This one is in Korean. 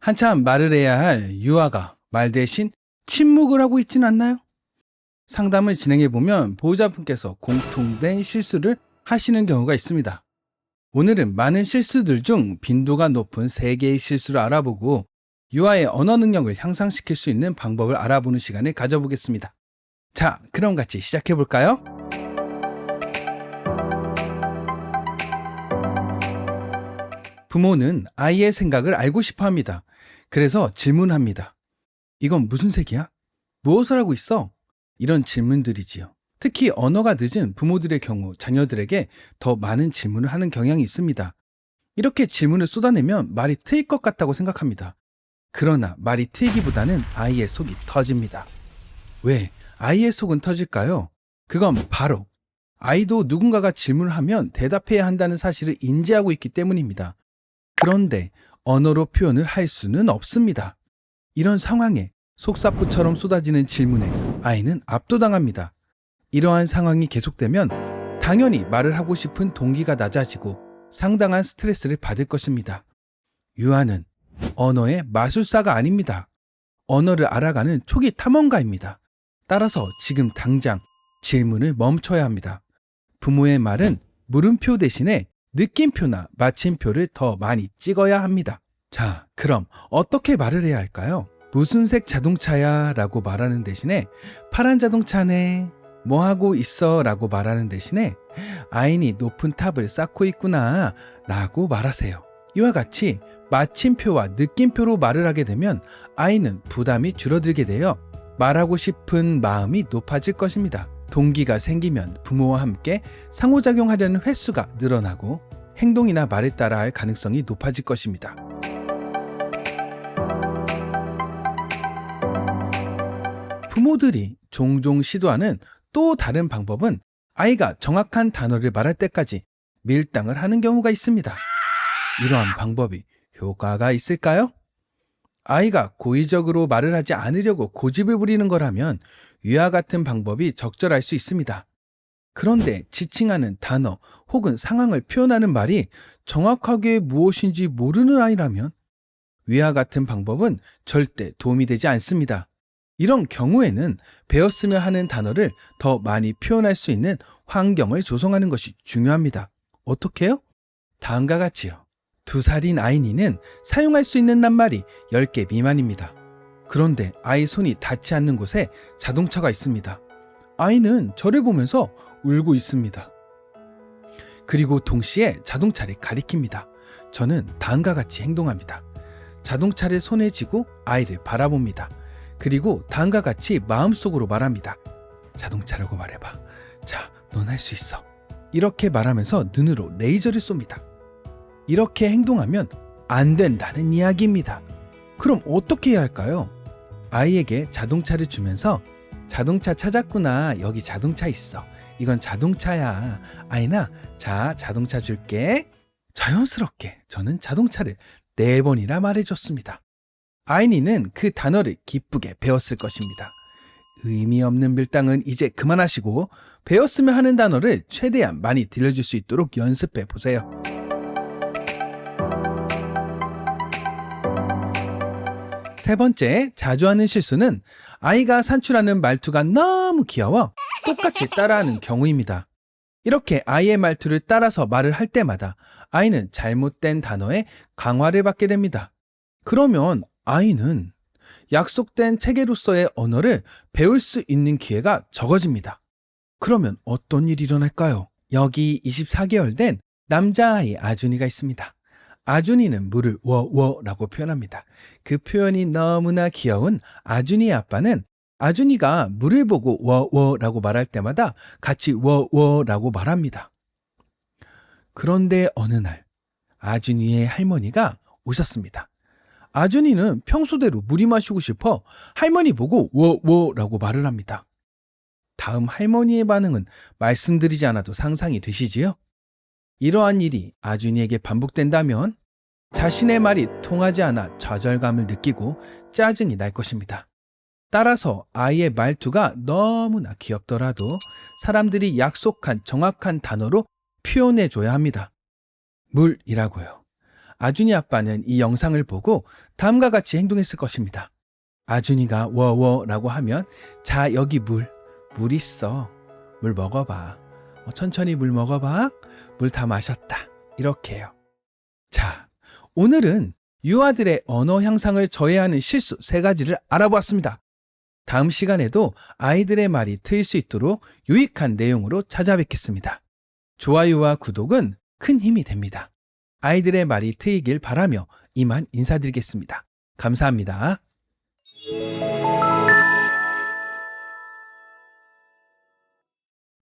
한참 말을 해야 할 유아가 말 대신 침묵을 하고 있진 않나요? 상담을 진행해 보면 보호자분께서 공통된 실수를 하시는 경우가 있습니다. 오늘은 많은 실수들 중 빈도가 높은 3개의 실수를 알아보고 유아의 언어 능력을 향상시킬 수 있는 방법을 알아보는 시간을 가져보겠습니다. 자, 그럼 같이 시작해 볼까요? 부모는 아이의 생각을 알고 싶어 합니다. 그래서 질문합니다. 이건 무슨 색이야? 무엇을 하고 있어? 이런 질문들이지요. 특히 언어가 늦은 부모들의 경우 자녀들에게 더 많은 질문을 하는 경향이 있습니다. 이렇게 질문을 쏟아내면 말이 트일 것 같다고 생각합니다. 그러나 말이 트이기보다는 아이의 속이 터집니다. 왜 아이의 속은 터질까요? 그건 바로 아이도 누군가가 질문을 하면 대답해야 한다는 사실을 인지하고 있기 때문입니다. 그런데 언어로 표현을 할 수는 없습니다. 이런 상황에 속사포처럼 쏟아지는 질문에 아이는 압도당합니다. 이러한 상황이 계속되면 당연히 말을 하고 싶은 동기가 낮아지고 상당한 스트레스를 받을 것입니다. 유아는 언어의 마술사가 아닙니다. 언어를 알아가는 초기 탐험가입니다. 따라서 지금 당장 질문을 멈춰야 합니다. 부모의 말은 물음표 대신에 느낌표나 마침표를 더 많이 찍어야 합니다. 자, 그럼 어떻게 말을 해야 할까요? 무슨 색 자동차야? 라고 말하는 대신에 파란 자동차네. 뭐 하고 있어? 라고 말하는 대신에 아인이 높은 탑을 쌓고 있구나. 라고 말하세요. 이와 같이 마침표와 느낌표로 말을 하게 되면 아이는 부담이 줄어들게 되어 말하고 싶은 마음이 높아질 것입니다. 동기가 생기면 부모와 함께 상호작용하려는 횟수가 늘어나고 행동이나 말에 따라 할 가능성이 높아질 것입니다. 부모들이 종종 시도하는 또 다른 방법은 아이가 정확한 단어를 말할 때까지 밀당을 하는 경우가 있습니다. 이러한 방법이 효과가 있을까요? 아이가 고의적으로 말을 하지 않으려고 고집을 부리는 거라면 위와 같은 방법이 적절할 수 있습니다. 그런데 지칭하는 단어 혹은 상황을 표현하는 말이 정확하게 무엇인지 모르는 아이라면 위와 같은 방법은 절대 도움이 되지 않습니다. 이런 경우에는 배웠으며 하는 단어를 더 많이 표현할 수 있는 환경을 조성하는 것이 중요합니다. 어떻게요? 다음과 같이요. 두 살인 아이니는 사용할 수 있는 낱말이 10개 미만입니다. 그런데 아이 손이 닿지 않는 곳에 자동차가 있습니다. 아이는 저를 보면서 울고 있습니다. 그리고 동시에 자동차를 가리킵니다. 저는 다음과 같이 행동합니다. 자동차를 손에 쥐고 아이를 바라봅니다. 그리고 다음과 같이 마음속으로 말합니다. 자동차라고 말해봐. 자, 넌 할 수 있어. 이렇게 말하면서 눈으로 레이저를 쏩니다. 이렇게 행동하면 안 된다는 이야기입니다. 그럼 어떻게 해야 할까요? 아이에게 자동차를 주면서 자동차 찾았구나. 여기 자동차 있어. 이건 자동차야. 아이나, 자, 자동차 줄게. 자연스럽게 저는 자동차를 네 번이나 말해줬습니다. 아이니는 그 단어를 기쁘게 배웠을 것입니다. 의미 없는 밀당은 이제 그만하시고 배웠으면 하는 단어를 최대한 많이 들려줄 수 있도록 연습해 보세요. 세 번째, 자주 하는 실수는 아이가 산출하는 말투가 너무 귀여워 똑같이 따라하는 경우입니다. 이렇게 아이의 말투를 따라서 말을 할 때마다 아이는 잘못된 단어에 강화를 받게 됩니다. 그러면 아이는 약속된 체계로서의 언어를 배울 수 있는 기회가 적어집니다. 그러면 어떤 일이 일어날까요? 여기 24개월 된 남자아이 아준이가 있습니다. 아준이는 물을 워워라고 표현합니다. 그 표현이 너무나 귀여운 아준이의 아빠는 아준이가 물을 보고 워워라고 말할 때마다 같이 워워라고 말합니다. 그런데 어느 날 아준이의 할머니가 오셨습니다. 아준이는 평소대로 물이 마시고 싶어 할머니 보고 워워라고 말을 합니다. 다음 할머니의 반응은 말씀드리지 않아도 상상이 되시지요? 이러한 일이 아준이에게 반복된다면 자신의 말이 통하지 않아 좌절감을 느끼고 짜증이 날 것입니다. 따라서 아이의 말투가 너무나 귀엽더라도 사람들이 약속한 정확한 단어로 표현해 줘야 합니다. 물이라고요. 아준이 아빠는 이 영상을 보고 다음과 같이 행동했을 것입니다. 아준이가 워워라고 하면 자 여기 물, 물 있어. 물 먹어봐. 어, 천천히 물 먹어봐. 물 다 마셨다. 이렇게요. 자, 오늘은 유아들의 언어 향상을 저해하는 실수 세 가지를 알아보았습니다. 다음 시간에도 아이들의 말이 트일 수 있도록 유익한 내용으로 찾아뵙겠습니다. 좋아요와 구독은 큰 힘이 됩니다. 아이들의 말이 트이길 바라며 이만 인사드리겠습니다. 감사합니다.